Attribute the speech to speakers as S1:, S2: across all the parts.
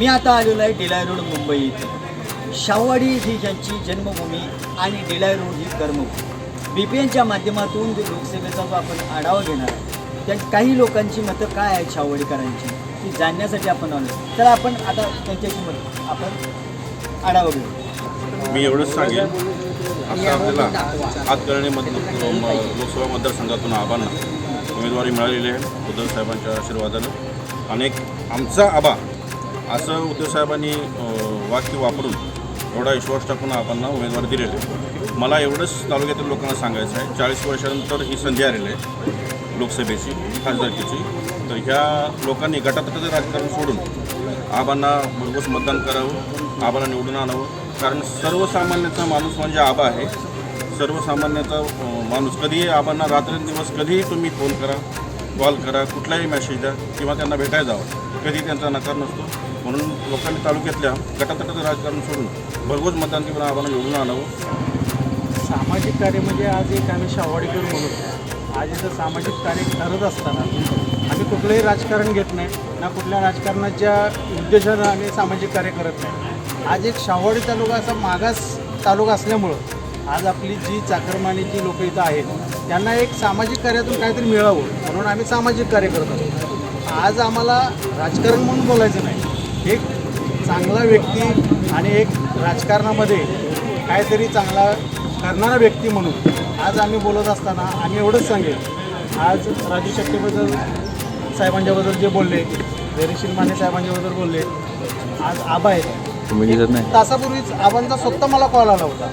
S1: मी आता आलेलो आहे डिलाय रोड मुंबई इथे. शाहवाडी ही ज्यांची जन्मभूमी आणि डिलाय रोड ही कर्मभूमी. बी पी एनच्या माध्यमातून जो लोकसेवेचा जो आपण आढावा घेणार आहे त्या काही लोकांची मतं काय आहेत शाहवाडीकरांची ती जाणण्यासाठी आपण आलो. तर आपण आता त्यांच्याशी मत आपण आढावा घेऊ.
S2: मी एवढंच सांगेन. असं आपल्याला हातकर्णीमधून लोकसभा मतदारसंघातून आबांना उमेदवारी मिळालेली आहे. उद्धव साहेबांच्या आशीर्वादानं. एक आमचा आबा असं उद्धव साहेबांनी वाक्य वापरून एवढा विश्वास टाकून आबांना उमेदवार दिलेले आहे. मला एवढंच तालुक्यातील लोकांना सांगायचं आहे चाळीस वर्षानंतर ही संधी आलेली आहे लोकसभेची खासदारकीची. तर ह्या लोकांनी गटातटाचं राजकारण सोडून आबांना भरघोस मतदान करावं आबांना निवडून आणावं. कारण सर्वसामान्याचा माणूस म्हणजे आबा आहे. सर्वसामान्याचा माणूस. कधीही आबांना रात्रंदिवस कधीही तुम्ही फोन करा. कॉल करा कुठलाही मेसेज द्या किंवा त्यांना भेटायला जावं. कधी त्यांचा नकार नसतो. म्हणून लोकांनी तालुक्यातल्या गटातटाचं राजकारण सोडून भरघोस मतदान किंवा आबांना निवडून आणावं.
S3: सामाजिक कार्य म्हणजे आज एक आम्ही शावाडीकर बोलत आज इथं सामाजिक कार्य करत असताना आम्ही कुठलंही राजकारण घेत नाही ना कुठल्या राजकारणाच्या उद्देशानं आम्ही सामाजिक कार्य करत नाही. आज एक शावाडी तालुका असा मागास तालुका असल्यामुळं आज आपली जी चाकरमानीची लोकं इथं आहेत त्यांना एक सामाजिक कार्यातून काहीतरी मिळावं म्हणून आम्ही सामाजिक कार्य करत असतो. आज आम्हाला राजकारण म्हणून बोलायचं नाही. एक चांगला व्यक्ती आणि एक राजकारणामध्ये काहीतरी चांगला करणारा व्यक्ती म्हणून आज आम्ही बोलत असताना आम्ही एवढंच सांगेल आज राजू शक्तीबद्दल साहेबांच्याबद्दल जे बोलले धैर्यशील माने साहेबांच्याबद्दल बोलले आज आबा आहेत. तासापूर्वीच आबांचा स्वतः मला कॉल आला होता.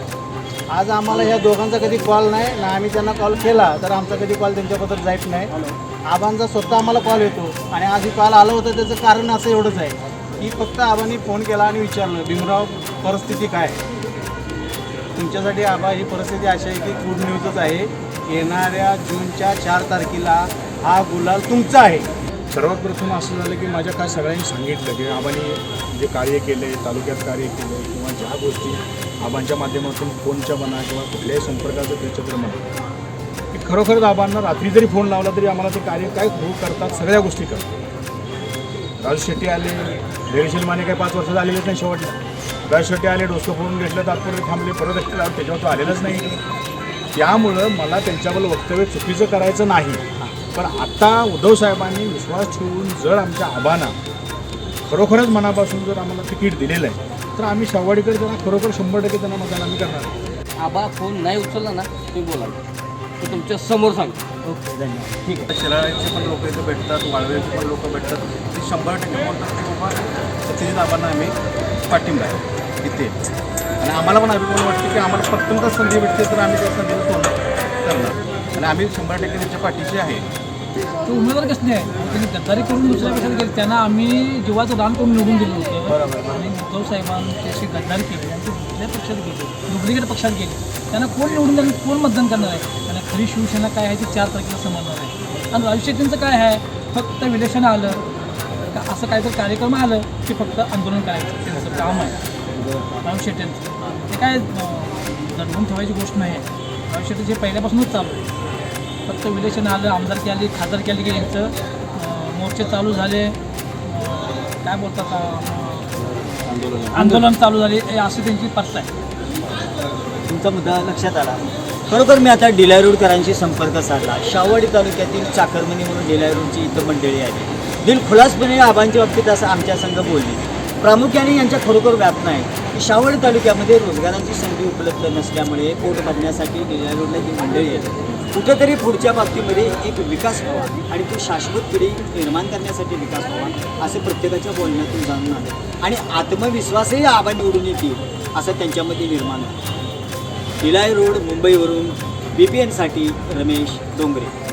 S3: आज आम्हाला ह्या दोघांचा कधी कॉल नाही ना आम्ही त्यांना कॉल केला तर आमचा कधी कॉल त्यांच्याबद्दल जायच नाही. आबांचा स्वतः आम्हाला कॉल येतो. आणि आज ही कॉल आलं होतं त्याचं कारण असं एवढंच आहे. की फक्त आबांनी फोन केला आणि विचारलं भीमराव परिस्थिती काय? आहे? तुमच्यासाठी आबा ही परिस्थिती अशी आहे की गुड न्यूजच आहे. येणाऱ्या जूनच्या चार तारखेला हा गुलाल तुमचा आहे.
S4: सर्वात प्रथम असं झालं की माझ्या काय सगळ्यांनी सांगितलं की आबांनी जे कार्य केले तालुक्यात कार्य केलं किंवा ज्या गोष्टी आबांच्या माध्यमातून फोनच्या म्हणा किंवा कुठल्याही संपर्काचं त्याच्याकडे म्हणा की खरोखरच आबांना रात्री जरी फोन लावला तरी आम्हाला ते कार्य काय हो करतात सगळ्या गोष्टी करतात. राजू शेट्टी आले धैर्यशील माने काही पाच वर्ष झालेलेच नाही शेवटला. राजू शेट्टी आले डोसकं फोडून घेतलं तात्पुरते थांबले परत एकटे त्याच्यावर तो आलेलाच नाही. त्यामुळं मला त्यांच्याबद्दल वक्तव्य चुकीचं करायचं नाही. पण आता उद्धव साहेबांनी विश्वास ठेवून जर आमच्या आबांना खरोखरच मनापासून जर आम्हाला तिकीट दिलेलं आहे तर आम्ही शाहवाडीकर त्यांना खरोखर शंभर टक्के त्यांना मतदान आम्ही करणार.
S5: आबा फोन नाही उचलला ना तुम्ही बोला. तो तुमच्यासमोर सांगतो.
S1: ओके धन्यवाद. ठीक आहे.
S6: शिराळ्याचे पण लोक इथं भेटतात वाळवेचे पण लोक भेटतात. ते शंभर टक्के बोलतात की बाबा सत्यजित आबांना आम्ही पाठिंबा आहे. इथे आणि आम्हाला पण अभिमान वाटते की आम्हाला फक्त संधी भेटते तर आम्ही त्या संधीला तोंड करणार. आणि आम्ही शंभर टक्के त्यांच्या पाठीशी आहे.
S7: तो उमेदवार कसं नाही त्यांनी गद्दारी करून दुसऱ्या पक्षात गेले त्यांना आम्ही जीवाचं दान करून निवडून दिलं होतं. आणि उद्धव साहेबांची अशी गद्दारी केली आणि ते दुसऱ्या पक्षात गेले डुप्लिकेट पक्षात गेले. त्यांना कोण निवडून देणार कोण मतदान करणार आहे? आणि खरी शिवसेना काय आहे ती चार तारखेला समजणार आहे. आणि राजू शेट्टींचं काय आहे? फक्त विलेशन आलं का असं काहीतरी कार्यक्रम आलं की फक्त आंदोलन करायचं त्यांचं काम आहे. राजू शेट्टींचं. ते काय दडवून ठेवायची गोष्ट नाही आहे. राजू शेट्टी जे पहिल्यापासूनच चालू आहे. फक्त विलेशन आलं आमदारकी आली खासदारकी आली की यांचं मोर्चे चालू झाले. काय बोलतात आंदोलन. चालू झाले हे अशी त्यांची पत्ता आहे.
S1: तुमचा मुद्दा लक्षात आला. खरोखर मी आता डिलाय रोडकरांशी संपर्क साधला. शाहवाडी तालुक्यातील चाकरमणी म्हणून डिलाय रोडची इथं मंडळी आली दिलखुलासपणे आबांच्या बाबतीत असं आमच्या संघ बोलले. प्रामुख्याने यांच्या खरोखर व्यापना आहे शावळ तालुक्यामध्ये रोजगारांची संधी उपलब्ध नसल्यामुळे पोट भरण्यासाठी डिलाय रोडला ही मंडळी येते कुठेतरी पुढच्या बाबतीमध्ये एक विकास व्हावा आणि तो शाश्वत पिढी निर्माण करण्यासाठी विकास व्हावा असं प्रत्येकाच्या बोलण्यातून जाणून आलं. आणि आत्मविश्वासही आबा निवडून येतील असं त्यांच्यामध्ये निर्माण झालं निलाय रोड मुंबईवरून बी पी एनसाठी रमेश डोंगरे.